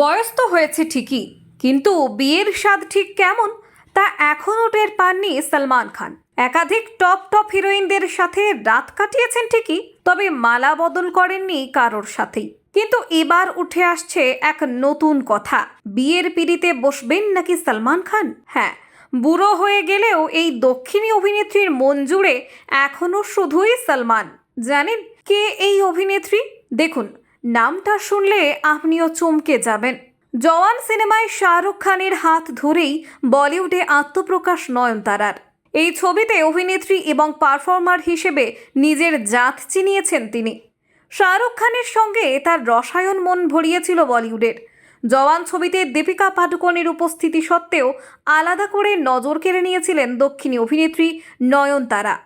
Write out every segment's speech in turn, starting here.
বয়স তো হয়েছে ঠিকই, কিন্তু বিয়ের স্বাদ ঠিক কেমন তা এখনও টের পাননি সলমান খান। একাধিক টপ টপ হিরোইনদের সাথে রাত কাটিয়েছেন ঠিকই, তবে মালা বদল করেননি কারোর সাথেই। কিন্তু এবার উঠে আসছে এক নতুন কথা, বিয়ের পিড়িতে বসবেন নাকি সলমান খান? হ্যাঁ বুড়ো হয়ে গেলেও এই দক্ষিণী অভিনেত্রীর মন জুড়ে এখনও শুধুই সলমান। জানেন কে এই অভিনেত্রী? দেখুন নামটা শুনলে আপনিও চমকে যাবেন। জওয়ান সিনেমায় শাহরুখ খানের হাত ধরেই বলিউডে আত্মপ্রকাশ নয়নতারার। এই ছবিতে অভিনেত্রী এবং পারফর্মার হিসেবে নিজের জাত চিনিয়েছেন তিনি। শাহরুখ খানের সঙ্গে তার রসায়ন মন ভরিয়েছিল বলিউডের। জওয়ান ছবিতে দীপিকা পাডুকোনের উপস্থিতি সত্ত্বেও আলাদা করে নজর কেড়ে নিয়েছিলেন দক্ষিণী অভিনেত্রী নয়নতারা।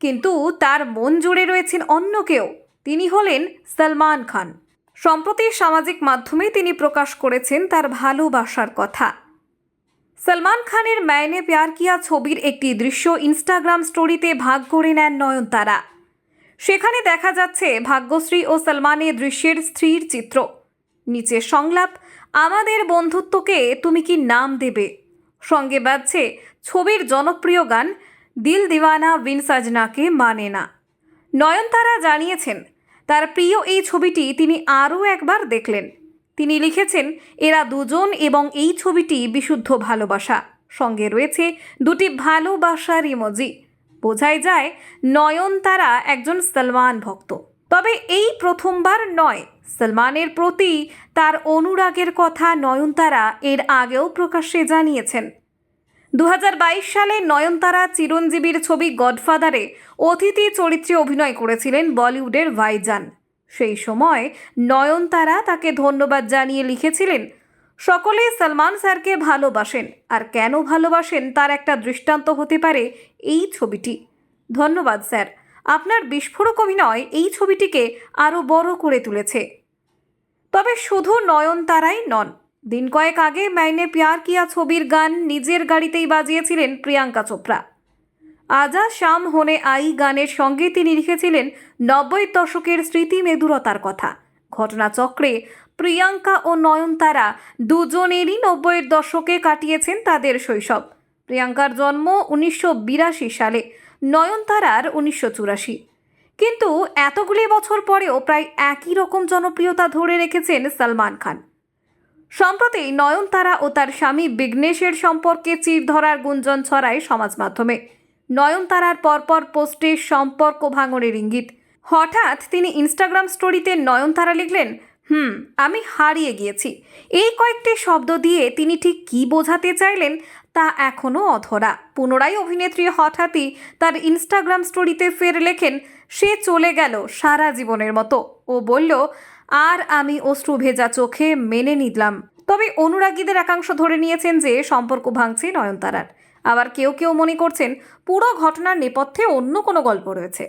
কিন্তু তার মন জুড়ে রয়েছেন অন্য কেউ। তিনি হলেন সলমান খান। সম্প্রতি সামাজিক মাধ্যমে তিনি প্রকাশ করেছেন তার ভালোবাসার কথা। সলমান খানের ম্যায়নে প্যার কিয়া ছবির একটি দৃশ্য ইনস্টাগ্রাম স্টোরিতে ভাগ করে নেন নয়নতারা। সেখানে দেখা যাচ্ছে ভাগ্যশ্রী ও সলমানের দৃশ্যের স্ত্রীর চিত্র। নিচে সংলাপ, আমাদের বন্ধুত্বকে তুমি কি নাম দেবে? সঙ্গে বাজছে ছবির জনপ্রিয় গান, দিল দিওয়ানা বিন সাজনাকে মানে না। নয়নতারা জানিয়েছেন তার প্রিয় এই ছবিটি তিনি আরও একবার দেখলেন। তিনি লিখেছেন, এরা দুজন এবং এই ছবিটি বিশুদ্ধ ভালোবাসা। সঙ্গে রয়েছে দুটি ভালোবাসার ইমোজি। বোঝাই যায় নয়নতারা একজন সলমান ভক্ত। তবে এই প্রথমবার নয়, সলমানের প্রতি তার অনুরাগের কথা নয়নতারা এর আগেও প্রকাশ্যে জানিয়েছেন। দু হাজার বাইশ সালে নয়নতারা চিরঞ্জীবীর ছবি গডফাদারে অতিথি চরিত্রে অভিনয় করেছিলেন বলিউডের ভাইজান। সেই সময় নয়নতারা তাকে ধন্যবাদ জানিয়ে লিখেছিলেন, সকলে সলমান স্যারকে ভালোবাসেন, আর কেন ভালোবাসেন তার একটা দৃষ্টান্ত হতে পারে এই ছবিটি। ধন্যবাদ স্যার, আপনার বিস্ফোরক অভিনয় এই ছবিটিকে আরও বড় করে তুলেছে। তবে শুধু নয়নতারাই নন দিন কয়েক আগে মাইনে প্যার কিয়া ছবির গান নিজের গাড়িতেই বাজিয়েছিলেন প্রিয়াঙ্কা চোপড়া। আজা শাম হোনে আই গানের সঙ্গে তিনি লিখেছিলেন নব্বই দশকের স্মৃতি মেদুরতার কথা। ঘটনাচক্রে প্রিয়াঙ্কা ও নয়নতারা দুজনেরই নব্বইয়ের দশকে কাটিয়েছেন তাদের শৈশব। প্রিয়াঙ্কার জন্ম উনিশশো বিরাশি সালে, নয়নতারার উনিশশো চুরাশি। কিন্তু এতগুলি বছর পরেও প্রায় একই রকম জনপ্রিয়তা ধরে রেখেছেন সলমান খান। সম্প্রতি নয়নতারা ও তার স্বামী বিঘ্নেশের সম্পর্কে চির ধরার গুঞ্জন ছড়ায় সমাজ মাধ্যমে। নয়নতারার পরপর পোস্টে সম্পর্ক ভাঙনের ইঙ্গিত। হঠাৎ তিনি ইনস্টাগ্রাম স্টোরিতে নয়নতারা লিখলেন, হুম, আমি হারিয়ে গিয়েছি। এই কয়েকটি শব্দ দিয়ে তিনি ঠিক কি বোঝাতে চাইলেন তা এখনও অধরা। পুনরায় অভিনেত্রী হঠাৎই তার ইনস্টাগ্রাম স্টোরিতে ফের লেখেন, সে চলে গেল সারা জীবনের মতো। ও বলল, আর আমি অশ্রু ভেজা চোখে মেনে নিলাম। তবে অনুরাগীদের একাংশ ধরে নিয়েছেন যে সম্পর্ক ভাঙছে নয়নতারার। আবার কেউ কেউ মনে করছেন, পুরো ঘটনার নেপথ্যে অন্য কোনো গল্প রয়েছে।